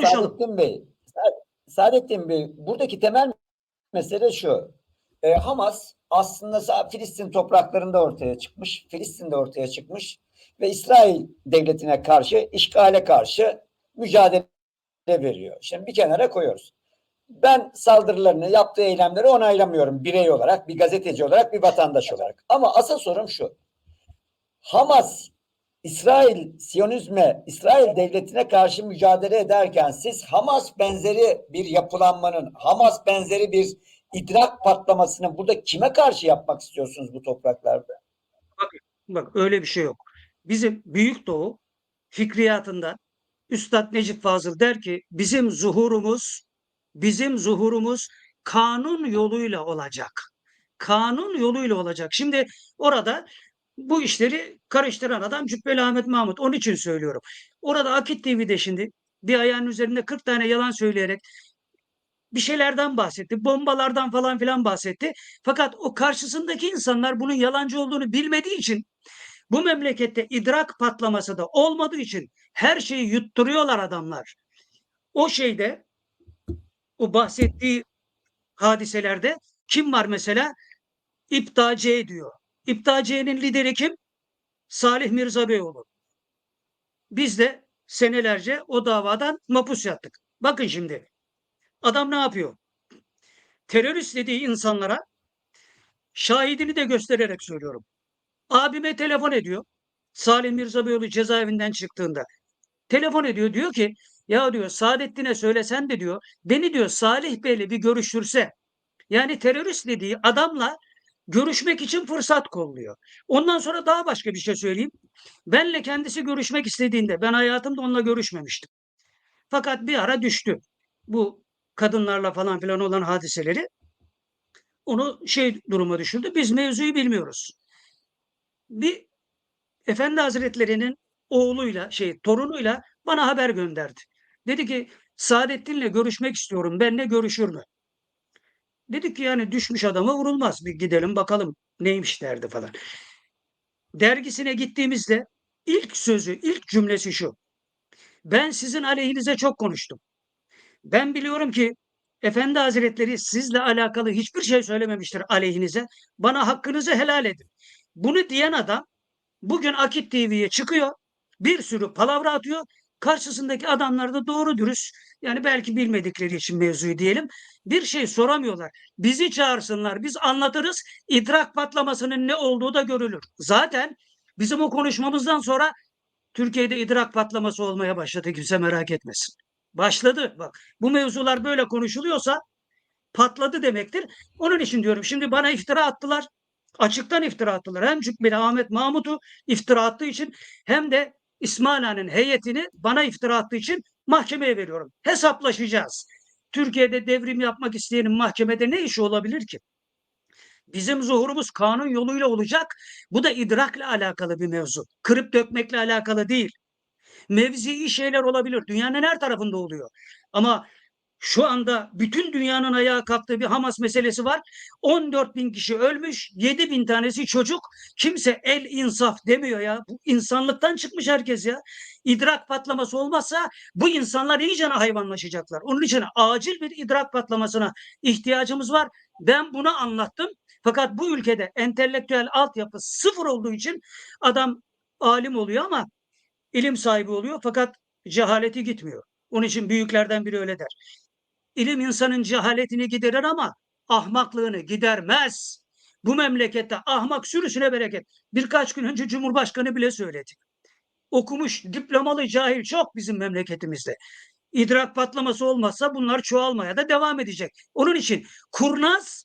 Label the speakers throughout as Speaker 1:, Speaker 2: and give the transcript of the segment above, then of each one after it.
Speaker 1: konuşalım.
Speaker 2: Saadettin Bey, Sa- Saadettin Bey, buradaki temel mesele şu. Ee, Hamas aslında Filistin topraklarında ortaya çıkmış, Filistin'de ortaya çıkmış ve İsrail devletine karşı, işgale karşı mücadele veriyor. Şimdi bir kenara koyuyoruz. Ben saldırılarını, yaptığı eylemleri onaylamıyorum birey olarak, bir gazeteci olarak, bir vatandaş olarak. Ama asıl sorum şu. Hamas İsrail Siyonizme, İsrail devletine karşı mücadele ederken siz Hamas benzeri bir yapılanmanın, Hamas benzeri bir idrak patlamasını burada kime karşı yapmak istiyorsunuz bu topraklarda?
Speaker 1: Bak öyle bir şey yok. Bizim Büyük Doğu fikriyatında Üstad Necip Fazıl der ki bizim zuhurumuz bizim zuhurumuz kanun yoluyla olacak. Kanun yoluyla olacak. Şimdi orada bu işleri karıştıran adam Cübbeli Ahmet Mahmut. Onun için söylüyorum. Orada Akit TV'de şimdi bir ayağın üzerinde 40 tane yalan söyleyerek bir şeylerden bahsetti. Bombalardan falan filan bahsetti. Fakat o karşısındaki insanlar bunun yalancı olduğunu bilmediği için bu memlekette idrak patlaması da olmadığı için her şeyi yutturuyorlar adamlar. O şeyde o bahsettiği hadiselerde kim var mesela? İptaciye diyor. İptaciye'nin lideri kim? Salih Mirza Beyoğlu. Biz de senelerce o davadan mapus yattık. Bakın şimdi adam ne yapıyor? Terörist dediği insanlara şahidini de göstererek söylüyorum. Abime telefon ediyor. Salim Mirza Beyoğlu cezaevinden çıktığında. Telefon ediyor diyor ki ya diyor Saadettin'e söylesen de diyor beni diyor Salih Bey'le bir görüştürse. Yani terörist dediği adamla görüşmek için fırsat kolluyor. Ondan sonra daha başka bir şey söyleyeyim. Benle kendisi görüşmek istediğinde ben hayatımda onunla görüşmemiştim. Fakat bir ara düştü. Bu kadınlarla falan filan olan hadiseleri onu şey duruma düşürdü. Biz mevzuyu bilmiyoruz. Bir Efendi Hazretleri'nin oğluyla şey torunuyla bana haber gönderdi. Dedi ki Saadettin'le görüşmek istiyorum. Benle görüşür mü? Dedik ki yani düşmüş adama vurulmaz. Bir gidelim bakalım neymiş derdi falan. Dergisine gittiğimizde ilk sözü, ilk cümlesi şu. Ben sizin aleyhinize çok konuştum. Ben biliyorum ki Efendi Hazretleri sizle alakalı hiçbir şey söylememiştir aleyhinize. Bana hakkınızı helal edin. Bunu diyen adam bugün Akit TV'ye çıkıyor. Bir sürü palavra atıyor. Karşısındaki adamlar da doğru dürüst yani belki bilmedikleri için mevzuyu diyelim bir şey soramıyorlar. Bizi çağırsınlar biz anlatırız idrak patlamasının ne olduğu da görülür. Zaten bizim o konuşmamızdan sonra Türkiye'de idrak patlaması olmaya başladı kimse merak etmesin. Başladı bak bu mevzular böyle konuşuluyorsa patladı demektir. Onun için diyorum şimdi bana iftira attılar. Açıktan iftira attılar. Hem Cübbeli Ahmet Mahmut'u iftira attığı için hem de İsmail heyetini bana iftira attığı için mahkemeye veriyorum. Hesaplaşacağız. Türkiye'de devrim yapmak isteyenin mahkemede ne işi olabilir ki? Bizim zuhurumuz kanun yoluyla olacak. Bu da idrakla alakalı bir mevzu. Kırıp dökmekle alakalı değil. Mevzii şeyler olabilir. Dünyanın her tarafında oluyor. Ama şu anda bütün dünyanın ayağa kalktığı bir Hamas meselesi var. 14 bin kişi ölmüş, 7 bin tanesi çocuk. Kimse el insaf demiyor ya. Bu insanlıktan çıkmış herkes ya. İdrak patlaması olmazsa bu insanlar iyice hayvanlaşacaklar. Onun için acil bir idrak patlamasına ihtiyacımız var. Ben bunu anlattım. Fakat bu ülkede entelektüel altyapı sıfır olduğu için adam alim oluyor ama ilim sahibi oluyor fakat cehaleti gitmiyor. Onun için büyüklerden biri öyle der. İlim insanın cehaletini giderir ama ahmaklığını gidermez. Bu memlekette ahmak sürüsüne bereket. Birkaç gün önce Cumhurbaşkanı bile söyledi. Okumuş, diplomalı cahil çok bizim memleketimizde. İdrak patlaması olmazsa bunlar çoğalmaya da devam edecek. Onun için kurnaz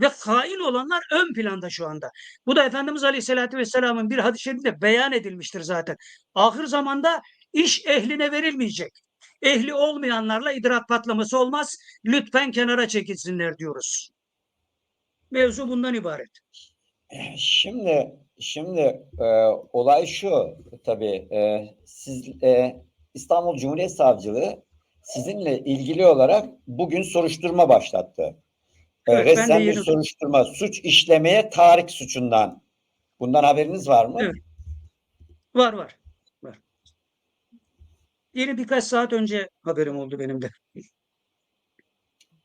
Speaker 1: ve hain olanlar ön planda şu anda. Bu da Efendimiz Aleyhisselatü Vesselam'ın bir hadis-i şerifinde beyan edilmiştir zaten. Ahir zamanda iş ehline verilmeyecek. Ehli olmayanlarla idrak patlaması olmaz. Lütfen kenara çekilsinler diyoruz. Mevzu bundan ibaret.
Speaker 2: Şimdi şimdi e, olay şu tabii e, siz e, İstanbul Cumhuriyet Savcılığı sizinle ilgili olarak bugün soruşturma başlattı. E,
Speaker 1: Evet,
Speaker 2: resmen bir soruşturma suç işlemeye tahrik suçundan. Bundan haberiniz var mı?
Speaker 1: Evet. Var var. Yeni birkaç saat önce haberim oldu benim de.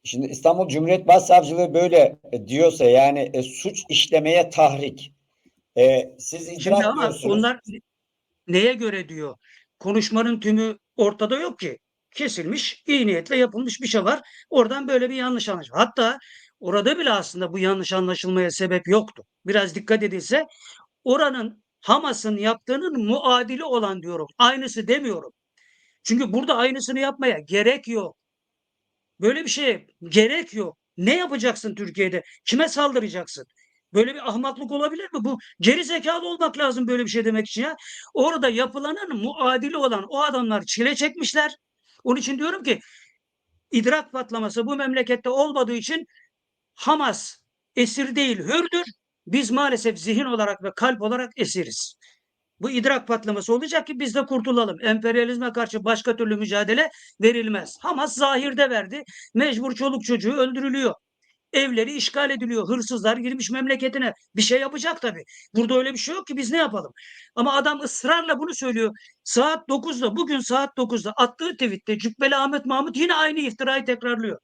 Speaker 2: Şimdi İstanbul Cumhuriyet Başsavcılığı böyle e, diyorsa yani e, suç işlemeye tahrik. E, siz
Speaker 1: Şimdi
Speaker 2: idrak
Speaker 1: ama
Speaker 2: diyorsunuz.
Speaker 1: onlar neye göre diyor? Konuşmanın tümü ortada yok ki. Kesilmiş, iyi niyetle yapılmış bir şey var. Oradan böyle bir yanlış anlaşılma. Hatta orada bile aslında bu yanlış anlaşılmaya sebep yoktu. Biraz dikkat edilse oranın Hamas'ın yaptığının muadili olan diyorum. Aynısı demiyorum. Çünkü burada aynısını yapmaya gerek yok. Böyle bir şeye gerek yok. Ne yapacaksın Türkiye'de? Kime saldıracaksın? Böyle bir ahmaklık olabilir mi? Bu geri zekalı olmak lazım böyle bir şey demek için ya. Orada yapılanın muadili olan o adamlar çile çekmişler. Onun için diyorum ki idrak patlaması bu memlekette olmadığı için Hamas esir değil hürdür. Biz maalesef zihin olarak ve kalp olarak esiriz. Bu idrak patlaması olacak ki biz de kurtulalım. Emperyalizme karşı başka türlü mücadele verilmez. Hamas zahirde verdi. Mecbur çoluk çocuğu öldürülüyor. Evleri işgal ediliyor. Hırsızlar girmiş memleketine. Bir şey yapacak tabii. Burada öyle bir şey yok ki biz ne yapalım? Ama adam ısrarla bunu söylüyor. Saat 9'da bugün saat 9'da attığı tweette Cübbeli Ahmet Mahmut yine aynı iftirayı tekrarlıyor.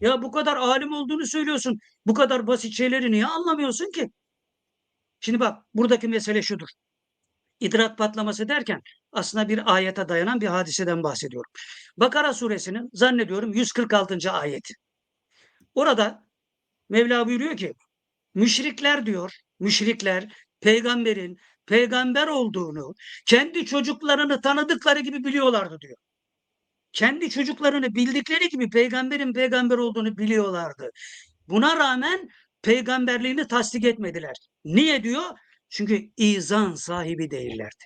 Speaker 1: Ya bu kadar alim olduğunu söylüyorsun. Bu kadar basit şeyleri niye anlamıyorsun ki? Şimdi bak buradaki mesele şudur. İdrak patlaması derken aslında bir ayete dayanan bir hadiseden bahsediyorum. Bakara suresinin zannediyorum 146. ayeti. Orada Mevla buyuruyor ki müşrikler diyor, müşrikler peygamberin peygamber olduğunu kendi çocuklarını tanıdıkları gibi biliyorlardı diyor. Kendi çocuklarını bildikleri gibi peygamberin peygamber olduğunu biliyorlardı. Buna rağmen peygamberliğini tasdik etmediler. Niye diyor? Çünkü izan sahibi değillerdi.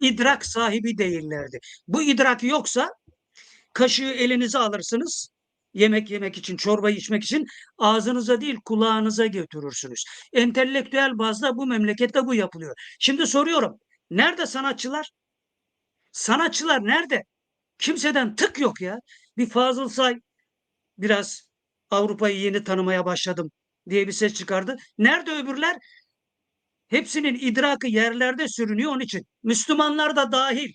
Speaker 1: İdrak sahibi değillerdi. Bu idrak yoksa kaşığı elinize alırsınız. Yemek yemek için, çorba içmek için ağzınıza değil kulağınıza götürürsünüz. Entelektüel bazda bu memlekette bu yapılıyor. Şimdi soruyorum. Nerede sanatçılar? Sanatçılar nerede? Kimseden tık yok ya. Bir Fazıl Say biraz Avrupa'yı yeni tanımaya başladım diye bir ses çıkardı. Nerede öbürler? Hepsinin idrakı yerlerde sürünüyor onun için. Müslümanlar da dahil.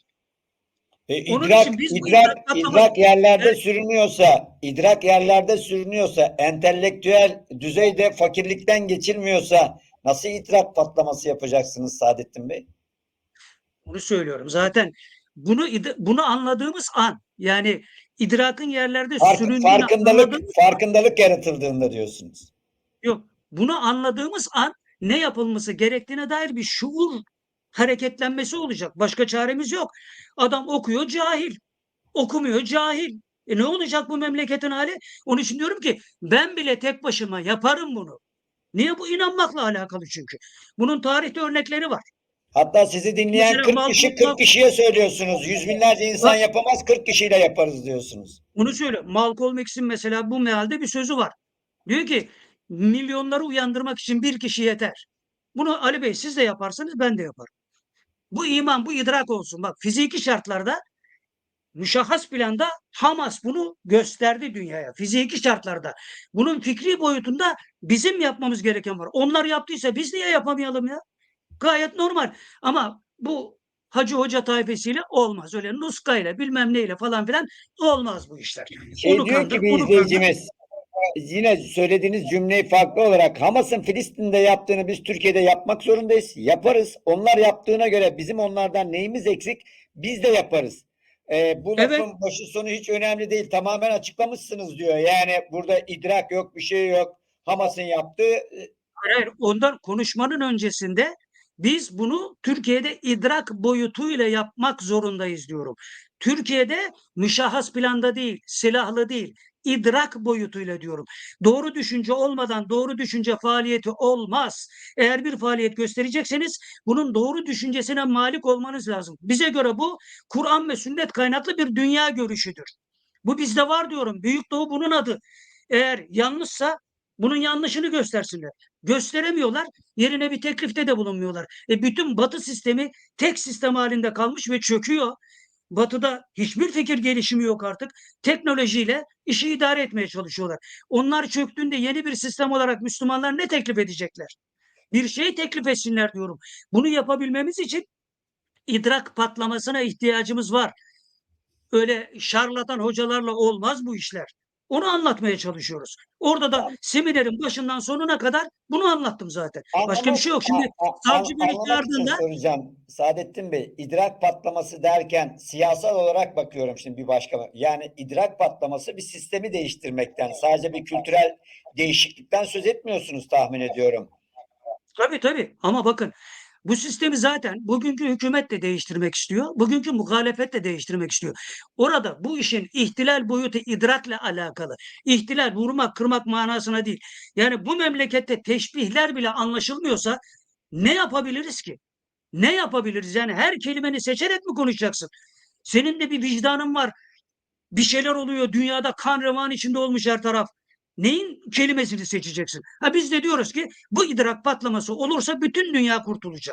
Speaker 2: E,
Speaker 1: Onun
Speaker 2: idrak,
Speaker 1: için biz
Speaker 2: idrak,
Speaker 1: idrak
Speaker 2: idrak yerlerde
Speaker 1: Evet.
Speaker 2: sürünüyorsa, idrak yerlerde sürünüyorsa, entelektüel düzeyde fakirlikten geçilmiyorsa nasıl idrak patlaması yapacaksınız Saadettin Bey?
Speaker 1: Onu söylüyorum. Zaten bunu bunu anladığımız an yani idrakın yerlerde
Speaker 2: Fark-
Speaker 1: süründüğünü
Speaker 2: farkındalık, farkındalık yaratıldığında diyorsunuz.
Speaker 1: yok. Bunu anladığımız an ne yapılması gerektiğine dair bir şuur hareketlenmesi olacak. Başka çaremiz yok. Adam okuyor cahil. Okumuyor cahil. E ne olacak bu memleketin hali? Onun için diyorum ki ben bile tek başıma yaparım bunu. Niye bu inanmakla alakalı çünkü. Bunun tarihte örnekleri var.
Speaker 2: Hatta sizi dinleyen
Speaker 1: Mesela
Speaker 2: 40
Speaker 1: Malcolm
Speaker 2: kişi
Speaker 1: Malcolm-
Speaker 2: 40 kişiye söylüyorsunuz. Yüz binlerce insan
Speaker 1: Bak-
Speaker 2: yapamaz 40 kişiyle yaparız diyorsunuz.
Speaker 1: Bunu söyle. Malcolm X'in mesela bu mealde bir sözü var. Diyor ki milyonları uyandırmak için bir kişi yeter. Bunu Ali Bey siz de yaparsanız ben de yaparım. Bu iman, bu idrak olsun. Bak fiziki şartlarda müşahhas planda Hamas bunu gösterdi dünyaya. Fiziki şartlarda. Bunun fikri boyutunda bizim yapmamız gereken var. Onlar yaptıysa biz niye yapamayalım ya? Gayet normal. Ama bu Hacı Hoca tayfesiyle olmaz. Öyle nuskayla bilmem neyle falan filan olmaz bu işler.
Speaker 2: Şey
Speaker 1: Onu
Speaker 2: diyor
Speaker 1: kandır,
Speaker 2: ki bir izleyicimiz yine söylediğiniz cümleyi farklı olarak Hamas'ın Filistin'de yaptığını biz Türkiye'de yapmak zorundayız. Yaparız. Onlar yaptığına göre bizim onlardan neyimiz eksik? Biz de yaparız. Ee, bu
Speaker 1: Evet.
Speaker 2: lafın başı sonu hiç önemli değil. Tamamen açıklamışsınız diyor. Yani burada idrak yok, bir şey yok. Hamas'ın yaptığı e,
Speaker 1: Hayır, hayır. Ondan konuşmanın öncesinde biz bunu Türkiye'de idrak boyutuyla yapmak zorundayız diyorum. Türkiye'de müşahhas planda değil, silahlı değil, idrak boyutuyla diyorum. Doğru düşünce olmadan doğru düşünce faaliyeti olmaz. Eğer bir faaliyet gösterecekseniz bunun doğru düşüncesine malik olmanız lazım. Bize göre bu Kur'an ve sünnet kaynaklı bir dünya görüşüdür. Bu bizde var diyorum. Büyük Doğu bunun adı. Eğer yanlışsa bunun yanlışını göstersinler. Gösteremiyorlar. Yerine bir teklifte de bulunmuyorlar. E bütün Batı sistemi tek sistem halinde kalmış ve çöküyor. Batı'da hiçbir fikir gelişimi yok artık. Teknolojiyle işi idare etmeye çalışıyorlar. Onlar çöktüğünde yeni bir sistem olarak Müslümanlar ne teklif edecekler? Bir şey teklif etsinler diyorum. Bunu yapabilmemiz için idrak patlamasına ihtiyacımız var. öyle şarlatan hocalarla olmaz bu işler. Onu anlatmaya çalışıyoruz. Orada da seminerin başından sonuna kadar bunu anlattım zaten. Başka bir şey yok. Şimdi
Speaker 2: a- a-
Speaker 1: savcı
Speaker 2: anlamak için
Speaker 1: çağırdığında-
Speaker 2: soracağım. Saadettin Bey, idrak patlaması derken siyasal olarak bakıyorum şimdi bir başka. Yani idrak patlaması bir sistemi değiştirmekten, sadece bir kültürel değişiklikten söz etmiyorsunuz tahmin ediyorum.
Speaker 1: Tabii tabii ama bakın bu sistemi zaten bugünkü hükümet de değiştirmek istiyor. Bugünkü muhalefet de değiştirmek istiyor. Orada bu işin ihtilal boyutu idrakle alakalı. İhtilal vurmak kırmak manasına değil. Yani bu memlekette teşbihler bile anlaşılmıyorsa ne yapabiliriz ki? Ne yapabiliriz? Yani her kelimeni seçerek mi konuşacaksın? Senin de bir vicdanın var. Bir şeyler oluyor. Dünyada kan revan içinde olmuş her taraf. Neyin kelimesini seçeceksin? Ha biz de diyoruz ki bu idrak patlaması olursa bütün dünya kurtulacak.